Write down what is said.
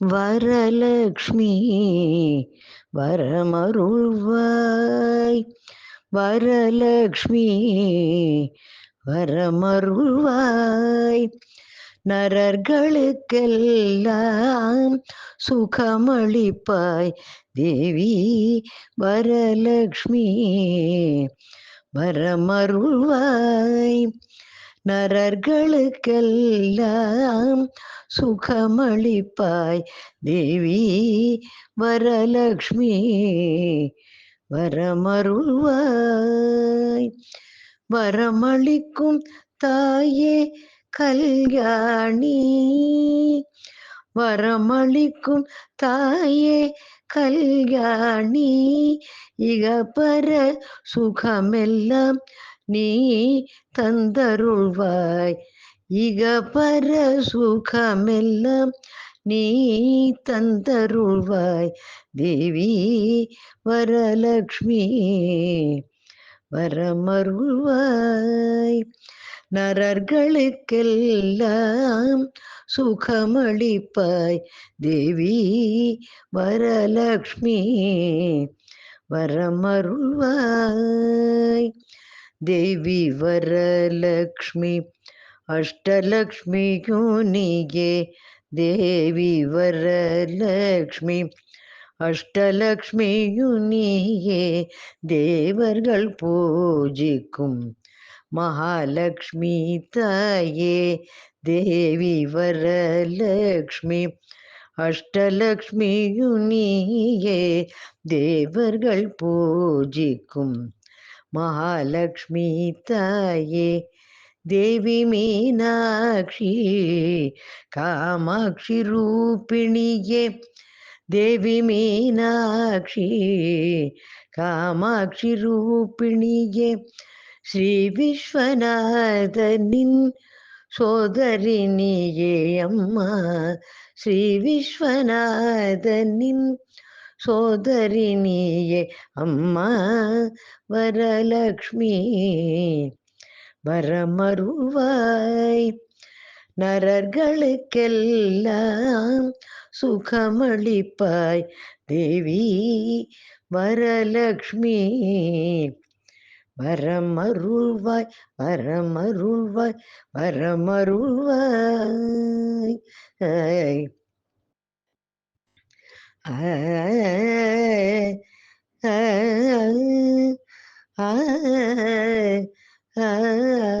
வரலக்ஷ்மி வரமருள்வாய். வரலக்ஷ்மி வரமருள்வாய். நரர்களுக்கெல்லாம் சுகமளிப்பாய். தேவி வரலக்ஷ்மி வரமருள்வாய். நரர்களுக்கெல்லாம் சுகமளிப்பாய். தேவி வரலக்ஷ்மி வரமருள்வாய். வரமளிக்கும் தாயே கல்யாணி. வரமளிக்கும் தாயே கல்யாணி. இகப்பர சுகமெல்லாம் நீ தந்தருள்வாய். இகப்பர சுகமெல்லாம் நீ தந்தருள்வாய். தேவி வரலக்ஷ்மி வரமருள்வாய். நரர்களுக்கெல்லாம் சுகமளிப்பாய். தேவி வரலக்ஷ்மி வரமருள்வாய். தேவி வரலக்ஷ்மி अष्टलक्ष्मीयूनिगे देवी वरलक्ष्मी അഷ്ടലക്ഷ്മിയുനിയെ ദേവർകൾ പൂജിക്കും മഹാലക്ഷ്മി തായേ ദേവി വരലക്ഷ്മി അഷ്ടലക്ഷ്മിയുനിയെ ദേവർകൾ പൂജിക്കും മഹാലക്ഷ്മി തായേ தேவி மீனாட்சி காமாட்சி ரூபிணியே. தேவி மீனாட்சி காமாட்சி ரூபிணியே. ஸ்ரீ விஸ்வநாதனின் சோதரினியே அம்மா. ஸ்ரீ விஸ்வநாதனின் சோதரினியே அம்மா. வரலக்ஷ்மி வரமருவாய் நரர்களுக்கெல்லாம் சுகமளிப்பாய் தேவி வரலக்ஷ்மி வரமருள்வாய் வரமருள்வாய் வரமருள்வாய் ஆ ஆ ஆ ஐ. 嗯嗯嗯。